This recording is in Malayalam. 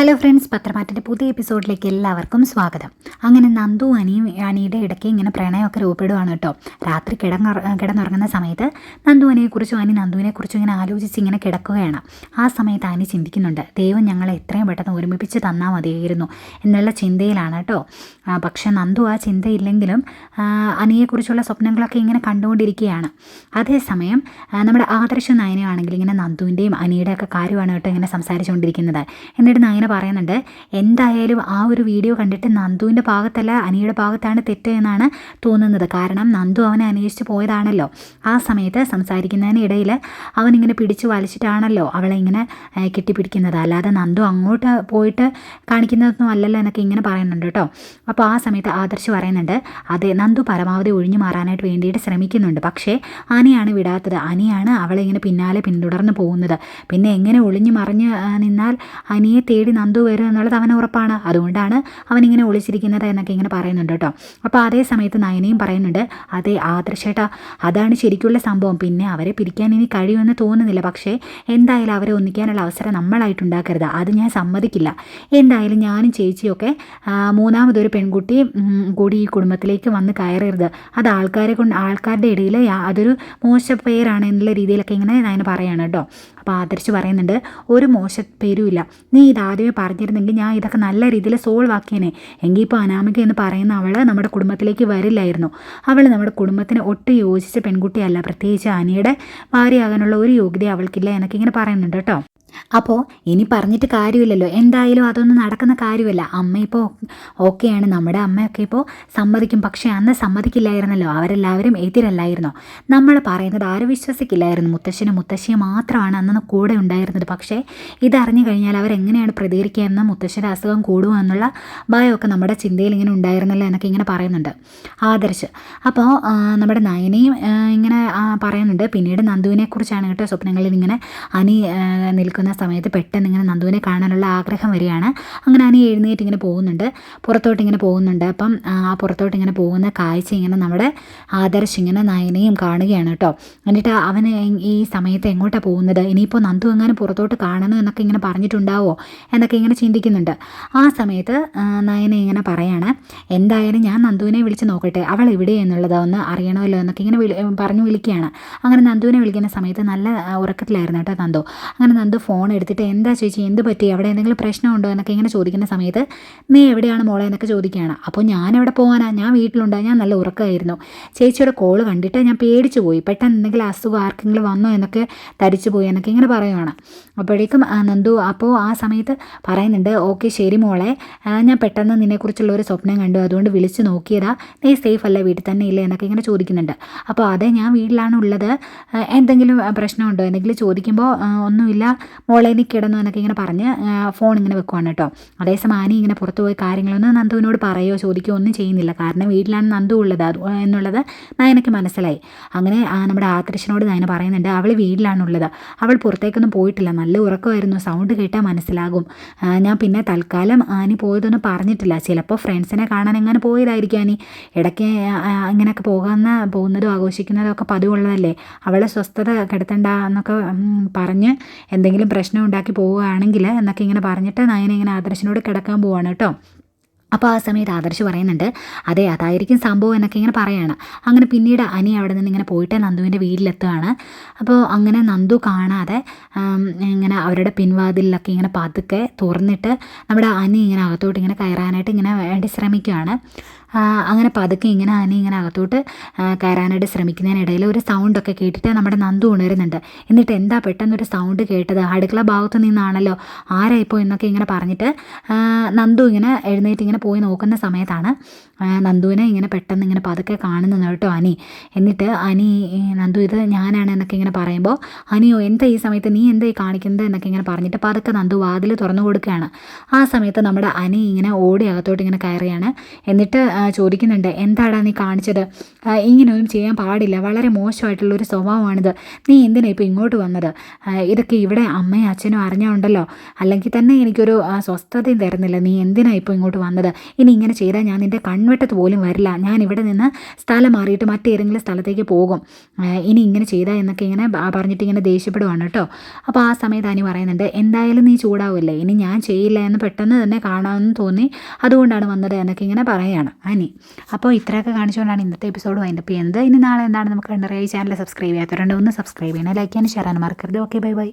ഹലോ ഫ്രണ്ട്സ് പത്രമാറ്റിന്റെ പുതിയ എപ്പിസോഡിലേക്ക് എല്ലാവർക്കും സ്വാഗതം. അങ്ങനെ നന്ദു അനിയും അനിയുടെ ഇടയ്ക്ക് ഇങ്ങനെ പ്രണയമൊക്കെ രൂപപ്പെടുവാണ് കേട്ടോ. രാത്രി കിടങ്ങ കിടന്നുറങ്ങുന്ന സമയത്ത് നന്ദു അനിയെക്കുറിച്ചും അനി നന്ദുവിനെക്കുറിച്ചും ഇങ്ങനെ ആലോചിച്ച് ഇങ്ങനെ കിടക്കുകയാണ്. ആ സമയത്ത് അനി ചിന്തിക്കുന്നുണ്ട് ദൈവം ഞങ്ങളെ എത്രയും പെട്ടെന്ന് ഒരുമിപ്പിച്ച് തന്നാൽ മതിയായിരുന്നു എന്നുള്ള ചിന്തയിലാണ് കേട്ടോ. പക്ഷേ നന്ദു ആ ചിന്തയില്ലെങ്കിലും അനിയെക്കുറിച്ചുള്ള സ്വപ്നങ്ങളൊക്കെ ഇങ്ങനെ കണ്ടുകൊണ്ടിരിക്കുകയാണ്. അതേസമയം നമ്മുടെ ആദർശ നയനയാണെങ്കിൽ ഇങ്ങനെ നന്ദുവിന്റെയും അനിയുടെയൊക്കെ കാര്യമാണ് കേട്ടോ ഇങ്ങനെ സംസാരിച്ചുകൊണ്ടിരിക്കുന്നത്. എന്നിട്ട് നയന പറയുന്നുണ്ട്. എന്തായാലും ആ ഒരു വീഡിയോ കണ്ടിട്ട് നന്ദുവിന്റെ ഭാഗത്തല്ല അനിയുടെ ഭാഗത്താണ് തെറ്റ് എന്നാണ് തോന്നുന്നത്. കാരണം നന്ദു അവനെ അന്വേഷിച്ച് പോയതാണല്ലോ. ആ സമയത്ത് സംസാരിക്കുന്നതിനിടയിൽ അവനിങ്ങനെ പിടിച്ചു വലിച്ചിട്ടാണല്ലോ അവളെ ഇങ്ങനെ കെട്ടിപ്പിടിക്കുന്നത്. അല്ലാതെ നന്ദു അങ്ങോട്ട് പോയിട്ട് കാണിക്കുന്നതൊന്നും അല്ലല്ലോ എന്നൊക്കെ ഇങ്ങനെ പറയുന്നുണ്ട് കേട്ടോ. അപ്പോൾ ആ സമയത്ത് ആദർശ് പറയുന്നുണ്ട് അതെ നന്ദു പരമാവധി ഒഴിഞ്ഞു മാറാനായിട്ട് വേണ്ടിയിട്ട് ശ്രമിക്കുന്നുണ്ട്. പക്ഷേ അനിയാണ് വിടാത്തത്. അനിയാണ് അവളെ ഇങ്ങനെ പിന്നാലെ പിന്തുടർന്ന് പോകുന്നത്. പിന്നെ എങ്ങനെ ഒളിഞ്ഞു മറിഞ്ഞ് നിന്നാൽ അനിയെ തേടി നന്ദു വരും എന്നുള്ളത് അവന് ഉറപ്പാണ്. അതുകൊണ്ടാണ് അവനിങ്ങനെ ഒളിച്ചിരിക്കുന്നത് എന്നൊക്കെ ഇങ്ങനെ പറയുന്നുണ്ട് കേട്ടോ. അപ്പോൾ അതേ സമയത്ത് നയനയും പറയുന്നുണ്ട് അതെ ആദർശേട്ടാ അതാണ് ശരിക്കുള്ള സംഭവം. പിന്നെ അവരെ പിരിക്കാൻ ഇനി കഴിയുമെന്ന് തോന്നുന്നില്ല. പക്ഷേ എന്തായാലും അവരെ ഒന്നിക്കാനുള്ള അവസരം നമ്മളായിട്ട് ഉണ്ടാക്കരുത് അത് ഞാൻ സമ്മതിക്കില്ല. എന്തായാലും ഞാനും ചേച്ചിയൊക്കെ മൂന്നാമതൊരു പെൺകുട്ടി കൂടി ഈ കുടുംബത്തിലേക്ക് വന്ന് കയറരുത്. അത് ആൾക്കാരെ കൊണ്ട് ആൾക്കാരുടെ ഇടയിൽ അതൊരു മോശ പേരാണ് എന്നുള്ള രീതിയിലൊക്കെ ഇങ്ങനെ ഞാൻ പറയാണ് കേട്ടോ. അപ്പോൾ ആദർശ് പറയുന്നുണ്ട് ഒരു മോശ പേരും ഇല്ല നീ ഇത് ആദ്യമേ പറഞ്ഞിരുന്നെങ്കിൽ ഞാൻ ഇതൊക്കെ നല്ല രീതിയിൽ സോൾവ് ആക്കിയേനെ. എങ്കിൽ ഇപ്പോൾ അനാമിക എന്ന് പറയുന്ന അവൾ നമ്മുടെ കുടുംബത്തിലേക്ക് വരില്ലായിരുന്നു. അവൾ നമ്മുടെ കുടുംബത്തിന് ഒട്ടും യോജിച്ച പെൺകുട്ടിയല്ല. പ്രത്യേകിച്ച് അനിയുടെ ഭാര്യയാകാനുള്ള ഒരു യോഗ്യത അവൾക്കില്ല എന്നൊക്കെ ഇങ്ങനെ പറയുന്നുണ്ട് കേട്ടോ. അപ്പോൾ ഇനി പറഞ്ഞിട്ട് കാര്യമില്ലല്ലോ. എന്തായാലും അതൊന്നും നടക്കുന്ന കാര്യമല്ല. അമ്മ ഇപ്പോൾ ഓക്കെയാണ്. നമ്മുടെ അമ്മയൊക്കെ ഇപ്പോൾ സമ്മതിക്കും. പക്ഷേ അന്ന് സമ്മതിക്കില്ലായിരുന്നല്ലോ. അവരെല്ലാവരും എതിരല്ലായിരുന്നോ? നമ്മൾ പറയുന്നത് ആരും വിശ്വസിക്കില്ലായിരുന്നു. മുത്തശ്ശനും മുത്തശ്ശിയും മാത്രമാണ് അന്ന് കൂടെ ഉണ്ടായിരുന്നത്. പക്ഷേ ഇതറിഞ്ഞു കഴിഞ്ഞാൽ അവരെങ്ങനെയാണ് പ്രതികരിക്കുക എന്ന് മുത്തശ്ശന്റെ അസുഖം കൂടുമോ എന്നുള്ള ഭയമൊക്കെ നമ്മുടെ ചിന്തയിൽ ഇങ്ങനെ ഉണ്ടായിരുന്നല്ലോ എന്നൊക്കെ ഇങ്ങനെ പറയുന്നുണ്ട്. ആദർശ്. അപ്പോൾ നമ്മുടെ നയനയും ഇങ്ങനെ പറയുന്നുണ്ട്. പിന്നീട് നന്ദുവിനെ കുറിച്ചാണ് കേട്ടോ സ്വപ്നങ്ങളിൽ ഇങ്ങനെ അനി ആ, നിൽക്കുന്ന സമയത്ത് പെട്ടെന്ന് ഇങ്ങനെ നന്ദുവിനെ കാണാനുള്ള ആഗ്രഹം വരികയാണ്. അങ്ങനെ അനി എഴുന്നേറ്റ് ഇങ്ങനെ പോകുന്നുണ്ട്. പുറത്തോട്ട് ഇങ്ങനെ പോകുന്നുണ്ട്. അപ്പം ആ പുറത്തോട്ട് ഇങ്ങനെ പോകുന്ന കാഴ്ച ഇങ്ങനെ നമ്മുടെ ആദർശ് ഇങ്ങനെ നയനയും കാണുകയാണ് കേട്ടോ. എന്നിട്ട് അവൻ ഈ സമയത്ത് എങ്ങോട്ടാണ് പോകുന്നത്? ഇനിയിപ്പോൾ നന്ദു എങ്ങാനും പുറത്തോട്ട് കാണണം എന്നൊക്കെ ഇങ്ങനെ പറഞ്ഞിട്ടുണ്ടാവോ എന്നൊക്കെ ഇങ്ങനെ ചിന്തിക്കുന്നുണ്ട്. ആ സമയത്ത് നയന ഇങ്ങനെ പറയാണ് എന്തായാലും ഞാൻ നന്ദുവിനെ വിളിച്ച് നോക്കട്ടെ. അവൾ എവിടെ എന്നുള്ളത് ഒന്ന് അറിയണമല്ലോ എന്നൊക്കെ ഇങ്ങനെ പറഞ്ഞു വിളിക്കുകയാണ്. അങ്ങനെ നന്ദുവിനെ വിളിക്കുന്ന സമയത്ത് നല്ല ഉറക്കത്തിലായിരുന്നു കേട്ടോ നന്ദു. അങ്ങനെ നന്ദു ഫോൺ എടുത്തിട്ട് എന്താ ചേച്ചി? എന്ത് പറ്റി? അവിടെ എന്തെങ്കിലും പ്രശ്നമുണ്ടോ? എന്നൊക്കെ ഇങ്ങനെ ചോദിക്കുന്ന സമയത്ത് നീ എവിടെയാണ് മോളെ? എന്നൊക്കെ ചോദിക്കുകയാണ്. അപ്പോൾ ഞാൻ എവിടെ പോകാനാ ഞാൻ വീട്ടിലുണ്ട്. ഞാൻ നല്ല ഉറക്കമായിരുന്നു. ചേച്ചിയുടെ കോൾ കണ്ടിട്ട് ഞാൻ പേടിച്ചു പോയി. പെട്ടെന്ന് എന്തെങ്കിലും അസുഖം ആർക്കെങ്കിലും വന്നോ? എന്നൊക്കെ തരിച്ചു പോയി എന്നൊക്കെ ഇങ്ങനെ പറയുവാണ്. അപ്പോഴേക്കും നന്ദു അപ്പോൾ ആ സമയത്ത് പറയുന്നുണ്ട് ഓക്കെ ശരി മോളെ. ഞാൻ പെട്ടെന്ന് നിന്നെക്കുറിച്ചുള്ള ഒരു സ്വപ്നം കണ്ടു. അതുകൊണ്ട് വിളിച്ചു നോക്കിയതാ. നീ സേഫ് അല്ല? വീട്ടിൽ തന്നെ ഇല്ലേ? എന്നൊക്കെ ഇങ്ങനെ ചോദിക്കുന്നുണ്ട്. അപ്പോൾ അതെ ഞാൻ വീട്ടിലാണ് ഉള്ളത് എന്തെങ്കിലും പ്രശ്നമുണ്ടോ? എന്തെങ്കിലും ചോദിക്കുമ്പോൾ ഒന്നുമില്ല. മോളെ നീ കിടന്നു എന്നൊക്കെ ഇങ്ങനെ പറഞ്ഞ് ഫോൺ ഇങ്ങനെ വെക്കുവാണ് കേട്ടോ. അതേസമയം ആനി ഇങ്ങനെ പുറത്തു പോയി കാര്യങ്ങളൊന്നും നന്ദുവിനോട് പറയുകയോ ചോദിക്കുകയോ ഒന്നും ചെയ്യുന്നില്ല. കാരണം വീട്ടിലാണ് നന്ദു ഉള്ളത്. എന്നുള്ളത് നയനയ്ക്ക് മനസ്സിലായി. അങ്ങനെ നമ്മുടെ ആകർഷനോട് നയന പറയുന്നുണ്ട് അവൾ വീട്ടിലാണുള്ളത്. അവൾ പുറത്തേക്കൊന്നും പോയിട്ടില്ല. നല്ല ഉറക്കമായിരുന്നു. സൗണ്ട് കേട്ടാൽ മനസ്സിലാകും. ഞാൻ പിന്നെ തൽക്കാലം ആനി പോയതൊന്നും പറഞ്ഞിട്ടില്ല. ചിലപ്പോൾ ഫ്രണ്ട്സിനെ കാണാൻ എങ്ങനെ പോയതായിരിക്കും ആനി. ഇടയ്ക്ക് ഇങ്ങനെയൊക്കെ പോകുന്ന പോകുന്നതും ആഘോഷിക്കുന്നതും ഒക്കെ പതിവുള്ളതല്ലേ. അവളെ സ്വസ്ഥത കെടുത്തണ്ട എന്നൊക്കെ പറഞ്ഞ് എന്തെങ്കിലും പ്രശ്നം ഉണ്ടാക്കി പോവുകയാണെങ്കിൽ എന്നൊക്കെ ഇങ്ങനെ പറഞ്ഞിട്ട് നയന ഇങ്ങനെ ആദർശിനോട് കിടക്കാൻ പോവാണ് കേട്ടോ. അപ്പോൾ ആ സമയത്ത് ആദർശ് പറയുന്നുണ്ട് അതെ അതായിരിക്കും സംഭവം എന്നൊക്കെ ഇങ്ങനെ പറയാണ്. അങ്ങനെ പിന്നീട് അനി അവിടെ നിന്ന് ഇങ്ങനെ പോയിട്ട് നന്ദുവിന്റെ വീട്ടിലെത്തുകയാണ് അപ്പോൾ അങ്ങനെ നന്ദു കാണാതെ ഇങ്ങനെ അവരുടെ പിൻവാതിലൊക്കെ ഇങ്ങനെ പതുക്കെ തുറന്നിട്ട് നമ്മുടെ അനി ഇങ്ങനെ അകത്തോട്ട് ഇങ്ങനെ കയറാനായിട്ട് ഇങ്ങനെ വേണ്ടി ശ്രമിക്കുകയാണ് അങ്ങനെ പതുക്കെ ഇങ്ങനെ അതിനെ ഇങ്ങനെ അകത്തോട്ട് കയറാനായിട്ട് ശ്രമിക്കുന്നതിനിടയിൽ ഒരു സൗണ്ടൊക്കെ കേട്ടിട്ട് നമ്മുടെ നന്ദു ഉണരുന്നുണ്ട്. എന്നിട്ട് എന്താ പെട്ടെന്നൊരു സൗണ്ട് കേട്ടത്? അടുക്കള ഭാഗത്ത് നിന്നാണല്ലോ ആരായിപ്പോ എന്നൊക്കെ ഇങ്ങനെ പറഞ്ഞിട്ട് നന്ദു ഇങ്ങനെ എഴുന്നേറ്റ് ഇങ്ങനെ പോയി നോക്കുന്ന സമയത്താണ് നന്ദുവിനെ ഇങ്ങനെ പെട്ടെന്ന് ഇങ്ങനെ പതുക്കെ കാണുന്നത് കേട്ടോ അനി. എന്നിട്ട് അനി നന്ദു ഇത് ഞാനാണ് എന്നൊക്കെ ഇങ്ങനെ പറയുമ്പോൾ അനിയോ എന്താ ഈ സമയത്ത് നീ എന്താ ഈ കാണിക്കുന്നത്? എന്നൊക്കെ ഇങ്ങനെ പറഞ്ഞിട്ട് പതുക്കെ നന്ദു വാതിൽ തുറന്നു കൊടുക്കുകയാണ്. ആ സമയത്ത് നമ്മുടെ അനി ഇങ്ങനെ ഓടി അകത്തോട്ട് ഇങ്ങനെ കയറിയാണ് എന്നിട്ട് ചോദിക്കുന്നുണ്ട് എന്താടാ നീ കാണിച്ചത്? ഇങ്ങനെയൊന്നും ചെയ്യാൻ പാടില്ല. വളരെ മോശമായിട്ടുള്ളൊരു സ്വഭാവമാണിത്. നീ എന്തിനാണ് ഇപ്പോൾ ഇങ്ങോട്ട് വന്നത്? ഇതൊക്കെ ഇവിടെ അമ്മയും അച്ഛനും അറിഞ്ഞുണ്ടല്ലോ. അല്ലെങ്കിൽ തന്നെ എനിക്കൊരു സ്വസ്ഥതയും തരുന്നില്ല. നീ എന്തിനാണ് ഇപ്പോൾ ഇങ്ങോട്ട് വന്നത്? ഇനി ഇങ്ങനെ ചെയ്താൽ ഞാൻ നിന്റെ കണ്ണ് പൊൻവട്ടത്ത് പോലും വരില്ല. ഞാൻ ഇവിടെ നിന്ന് സ്ഥലം മാറിയിട്ട് മറ്റേതെങ്കിലും സ്ഥലത്തേക്ക് പോകും. ഇനി ഇങ്ങനെ ചെയ്താൽ എന്നൊക്കെ ഇങ്ങനെ പറഞ്ഞിട്ട് ഇങ്ങനെ ദേഷ്യപ്പെടുവാണ് കേട്ടോ. അപ്പോൾ ആ സമയത്ത് അനി പറയുന്നുണ്ട് എന്തായാലും നീ ചൂടാവില്ലേ? ഇനി ഞാൻ ചെയ്യില്ല എന്ന് പെട്ടെന്ന് തന്നെ കാണാമെന്ന് തോന്നി. അതുകൊണ്ടാണ് വന്നത് എന്നൊക്കെ ഇങ്ങനെ പറയുകയാണ് അനി. അപ്പോൾ ഇത്രയൊക്കെ കാണിച്ചുകൊണ്ടാണ് ഇന്നത്തെ എപ്പിസോഡ് വൈൻഡപ്പ് ചെയ്യുന്നത്. ഇനി നാളെ എന്താണ്? നമുക്ക് കണ്ടറിയായി ചാനൽ സബ്സ്ക്രൈബ് ചെയ്യാത്തവരുണ്ട് ഒന്ന് സബ്സ്ക്രൈബ് ചെയ്യണം. ലൈക്ക് ചെയ്യാനും ഷെയർ ചെയ്യാനും മറക്കരുത്. Okay bye bye